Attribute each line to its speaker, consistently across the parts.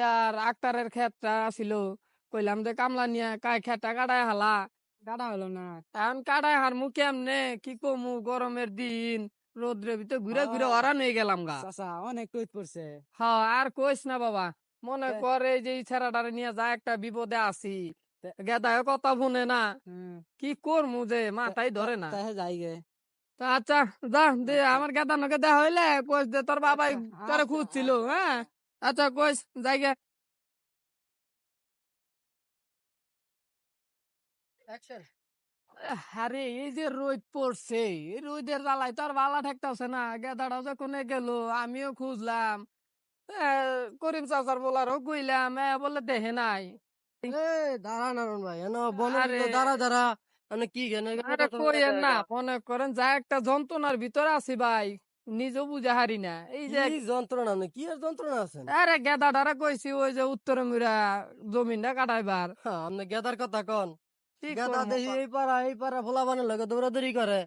Speaker 1: আর আক্তারের ক্ষেতটা ছিল কইলাম যে কামলা নিয়ে কাই খেটা কাটায় হালা?
Speaker 2: কাটা হলো না।
Speaker 1: এখন কাটায় হারমু কেমনে? কি কমু? গরমের দিন রোদ্রের ভিতরে ঘুরে ঘুরে। অরান হয়ে গেলাম গা।
Speaker 2: চাচা অনেক টুইট পড়ছে।
Speaker 1: হ্যাঁ আর কইস না বাবা মনে করে যে এই ছেড়াটারে নিয়ে যা একটা বিপদে আছি।
Speaker 2: তে-
Speaker 1: গেদায় কথা শুনে না। কি করমু যে মাথায় ধরে না।
Speaker 2: যাই গে।
Speaker 1: তা আচ্ছা যা দে আমার গেদা নকে দেওয়া হইলে কইস দে তোর বাবাই
Speaker 2: আচ্ছা,
Speaker 1: তোরে
Speaker 2: আচ্ছা,
Speaker 1: খুঁজছিল হ্যাঁ? আচ্ছা কইস যাইগে আরে এই যে রোদ পড়ছে এই রোদের জ্বালায় তো আর ভালো ঠেকতেছে না। গেদাটা যখন গেল আমিও খুঁজলাম। করিম চাচার বলারও কইলাম এ বলে দেহে নাই।
Speaker 2: দাঁড়া নারন ভাই এনো
Speaker 1: আরে।
Speaker 2: দাঁড়া দাঁড়া। মানে কি
Speaker 1: কইেন না মনে করেন যা একটা যন্ত্রণার ভিতরে আছি ভাই। নিজেও বুঝা হারি না। এই যে
Speaker 2: যন্ত্রণা নেই কি আর যন্ত্রণা আছে?
Speaker 1: আরে গেদাটারা কইছি ওই যে উত্তরে মুরা জমিনটা কাটাইবার।
Speaker 2: হ্যাঁ, আপনি গেদার কথা কন। গেদা দেখি এই পাড়া এই পাড়া ফোলা বানের লগে দৌড়াদৌড়ি করে।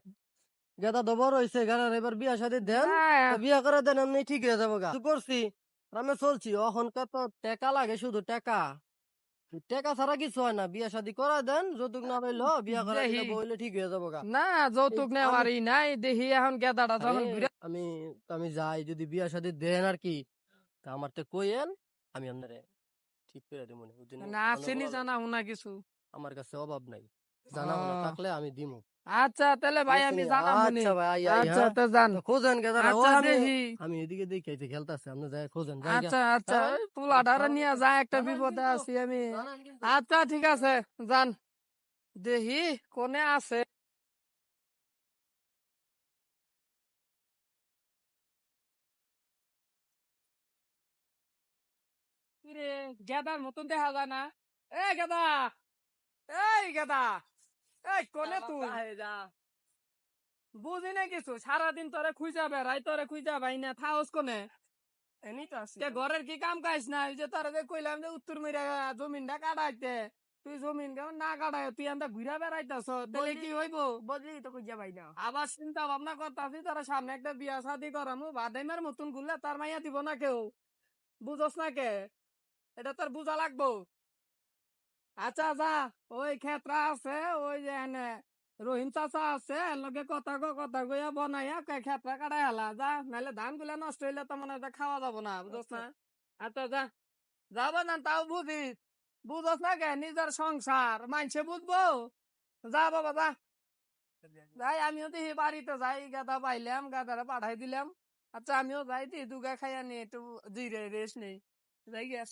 Speaker 2: গেদা বড় হয়েছে গানার এবার বিয়া শাদি দেন
Speaker 1: হ্যাঁ,
Speaker 2: বিয়া করে দেন এমনি ঠিক হয়ে যাব গা। করছি আমি চলছি অহনকার তো টাকা লাগে শুধু টাকা। টাকা ছাড়া কিছু হয় না। বিয়া শাদি করা দেন যৌতুক না পাইলো বিয়া করা বইলে ঠিক হয়ে যাব
Speaker 1: না যৌতুক নাই দেখি এখন গেদাটা যখন
Speaker 2: আমি আমি যাই যদি বিয়া শাদি দেন আর কি তা আমার তো কইেন আমি আপনারে ঠিক করে দিব।
Speaker 1: না আসেনি জানা হুনা কিছু।
Speaker 2: আমার কাছে অভাব নাই। জানা থাকলে আমি দিমু।
Speaker 1: আচ্ছা তাহলে ভাই আমি জানাম
Speaker 2: আচ্ছা
Speaker 1: আচ্ছা
Speaker 2: হ্যাঁ।
Speaker 1: তো জান
Speaker 2: খোঁজেন গেদারা ও
Speaker 1: আচ্ছা
Speaker 2: আমি এদিকে দেখি এই আপনি যাই খোঁজেন
Speaker 1: আচ্ছা আচ্ছা
Speaker 2: হ্যাঁ?
Speaker 1: পোলাডারে নিয়ে যা একটা বিপদে আছি আমি। আচ্ছা ঠিক আছে যান। দেখি কোনে আছে? গেদার মতন দেখা যায় না। এ গেদা! এই গেদা! এই কোনে তুই? বুঝি না কিছু? সারাদিন তোরে খুঁজা বেড়াই তোরে খুঁজা ভাই না থাউস কোনে?
Speaker 2: এনি তো আছি
Speaker 1: ঘরের কি কাম কাজ না যে তোরে যে কইলাম যে উত্তর মেরা জমিনটা কাটাইতে তুই জমিন কেমন না কাটাই তুই আন্দা ঘুরা বেড়াইতেছ তাহলে কি হইব?
Speaker 2: বদলি তো কইয়া ভাই না।
Speaker 1: আবার চিন্তা ভাবনা করতাছি তোরা সামনে একটা বিয়া শাদি করামু বাদাইমার মতনগুলা তার মাইয়া দিব না কেউ। বুঝস না কে? এটা তোর বুঝা লাগবো। আচ্ছা যা ওই ক্ষেত্রা আছে ওই যে এনে রহিম চাচা আছে লগে কথা কো কথা কইয়া বনাইয়া ক্ষেত্রা কাটাই হালা যা নাহলে ধানগুলা নষ্ট হইলে তো মনে খাওয়া যাব না বুঝস না? আচ্ছা যা যাব না তাও বুঝি বুঝস না কে নিজের সংসার মানছে বুঝব? যা বাবা যা। যাই আমিও দেখি বাড়িতে যাই গাদা পাইলাম গাদারা পাঠাই দিলাম। আচ্ছা আমিও যাই দি দুগা খাইয়া নিয়ে একটু জিরে রেস্ট নেই যাই গিয়ে